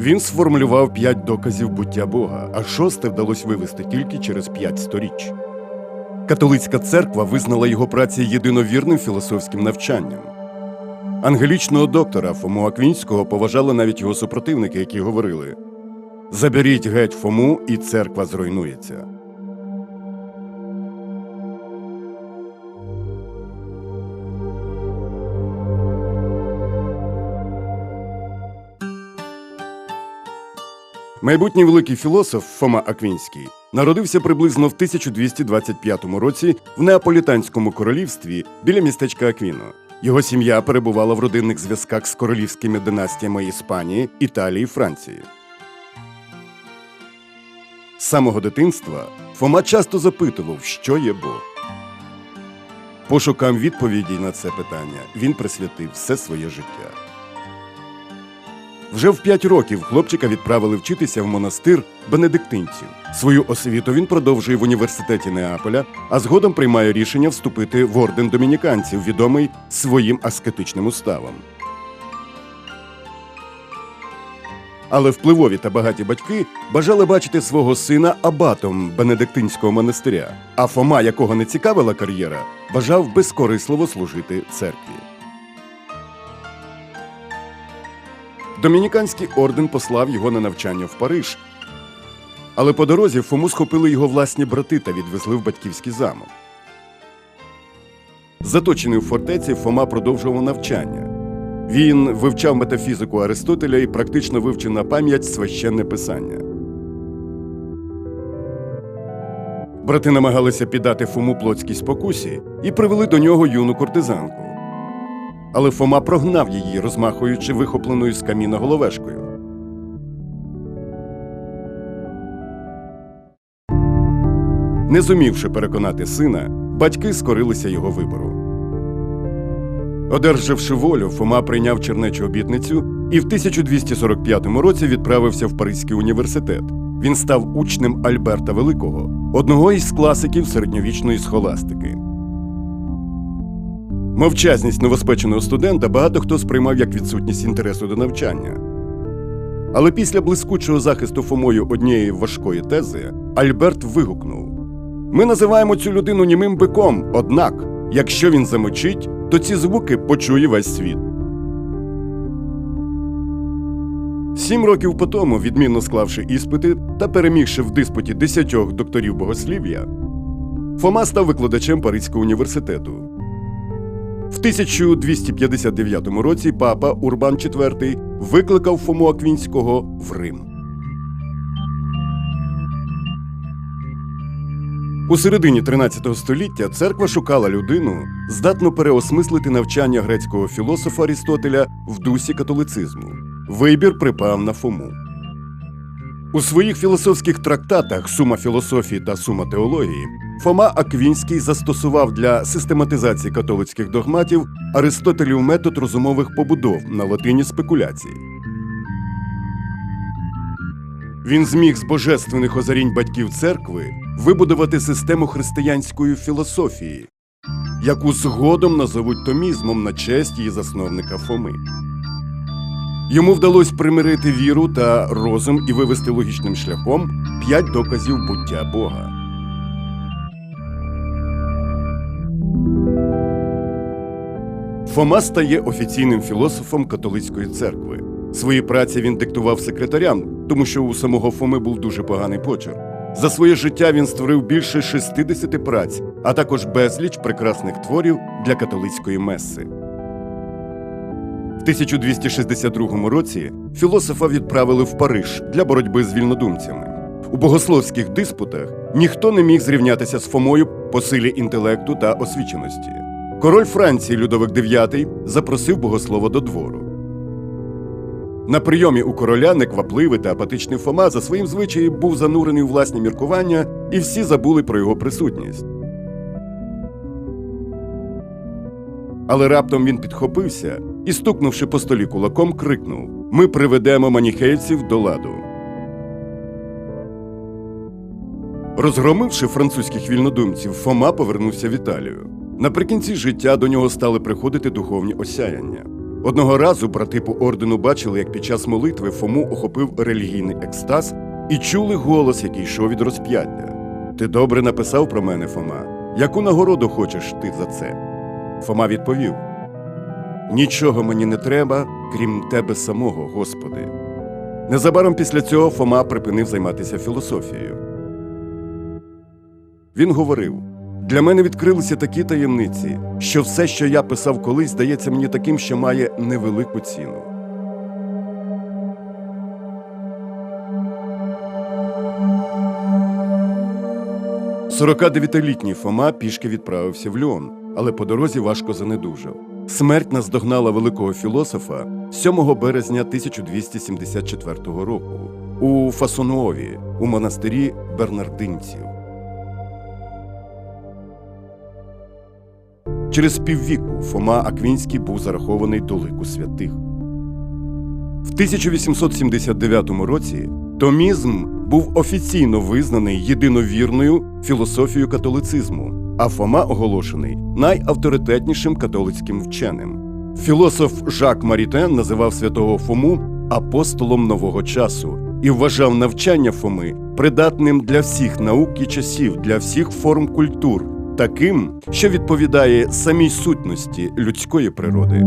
Він сформулював п'ять доказів буття Бога, а шосте вдалося вивести тільки через п'ять сторіч. Католицька церква визнала його праці єдиновірним філософським навчанням. Ангелічного доктора Фому Аквінського поважали навіть його супротивники, які говорили: Заберіть геть Фому, і церква зруйнується. Майбутній великий філософ Фома Аквінський народився приблизно в 1225 році в Неаполітанському королівстві біля містечка Аквіно. Його сім'я перебувала в родинних зв'язках з королівськими династіями Іспанії, Італії, Франції. З самого дитинства Фома часто запитував, що є Бог. Пошукам відповіді на це питання він присвятив все своє життя. Вже в п'ять років хлопчика відправили вчитися в монастир бенедиктинців. Свою освіту він продовжує в університеті Неаполя, а згодом приймає рішення вступити в орден домініканців, відомий своїм аскетичним уставом. Але впливові та багаті батьки бажали бачити свого сина абатом бенедиктинського монастиря. А Фома, якого не цікавила кар'єра, бажав безкорисливо служити церкві. Домініканський орден послав його на навчання в Париж. Але по дорозі Фому схопили його власні брати та відвезли в батьківський замок. Заточений у фортеці, Фома продовжував навчання. Він вивчав метафізику Аристотеля і практично вивчив на пам'ять священне писання. Брати намагалися піддати Фому плотській спокусі і привели до нього юну кортизанку. Але Фома прогнав її, розмахуючи вихопленою з каміна головешкою. Не зумівши переконати сина, батьки скорилися його вибору. Одержавши волю, Фома прийняв чернечу обітницю і в 1245 році відправився в Паризький університет. Він став учнем Альберта Великого, одного із класиків середньовічної схоластики. Мовчазність новоспеченого студента багато хто сприймав як відсутність інтересу до навчання. Але після блискучого захисту Фомою однієї важкої тези Альберт вигукнув: Ми називаємо цю людину німим биком, однак, якщо він замочить, то ці звуки почує весь світ. Сім років по тому, відмінно склавши іспити та перемігши в диспуті десятьох докторів богослів'я, Фома став викладачем Паризького університету. В 1259 році папа Урбан IV викликав Фому Аквінського в Рим. У середині 13 століття церква шукала людину, здатну переосмислити навчання грецького філософа Арістотеля в дусі католицизму. Вибір припав на Фому. У своїх філософських трактатах Сума філософії та Сума теології Фома Аквінський застосував для систематизації католицьких догматів Аристотелів метод розумових побудов на латині спекуляції. Він зміг з божественних озарінь батьків церкви вибудувати систему християнської філософії, яку згодом назовуть томізмом на честь її засновника Фоми. Йому вдалося примирити віру та розум і вивести логічним шляхом п'ять доказів буття Бога. Фома стає офіційним філософом католицької церкви. Свої праці він диктував секретарям, тому що у самого Фоми був дуже поганий почерк. За своє життя він створив більше 60 праць, а також безліч прекрасних творів для католицької меси. В 1262 році філософа відправили в Париж для боротьби з вільнодумцями. У богословських диспутах ніхто не міг зрівнятися з Фомою по силі інтелекту та освіченості. Король Франції Людовик IX запросив богослова до двору. На прийомі у короля неквапливий та апатичний Фома за своїм звичаєм був занурений у власні міркування, і всі забули про його присутність. Але раптом він підхопився і, стукнувши по столі кулаком, крикнув: Ми приведемо маніхейців до ладу. Розгромивши французьких вільнодумців, Фома повернувся в Італію. Наприкінці життя до нього стали приходити духовні осяяння. Одного разу брати по ордену бачили, як під час молитви Фому охопив релігійний екстаз і чули голос, який йшов від розп'яття. Ти добре написав про мене, Фома. Яку нагороду хочеш ти за це? Фома відповів: Нічого мені не треба, крім тебе самого, Господи. Незабаром після цього Фома припинив займатися філософією. Він говорив: для мене відкрилися такі таємниці, що все, що я писав колись, здається мені таким, що має невелику ціну. Сорокадев'ятилітній Фома пішки відправився в Львон, але по дорозі важко занедужав. Смерть наздогнала великого філософа 7 березня 1274 року у Фасонуові, у монастирі бернардинців. Через піввіку Фома Аквінський був зарахований до лику святих. В 1879 році томізм був офіційно визнаний єдиновірною філософією католицизму, а Фома оголошений найавторитетнішим католицьким вченим. Філософ Жак Марітен називав святого Фому апостолом нового часу і вважав навчання Фоми придатним для всіх наук і часів, для всіх форм культур, таким, що відповідає самій сутності людської природи.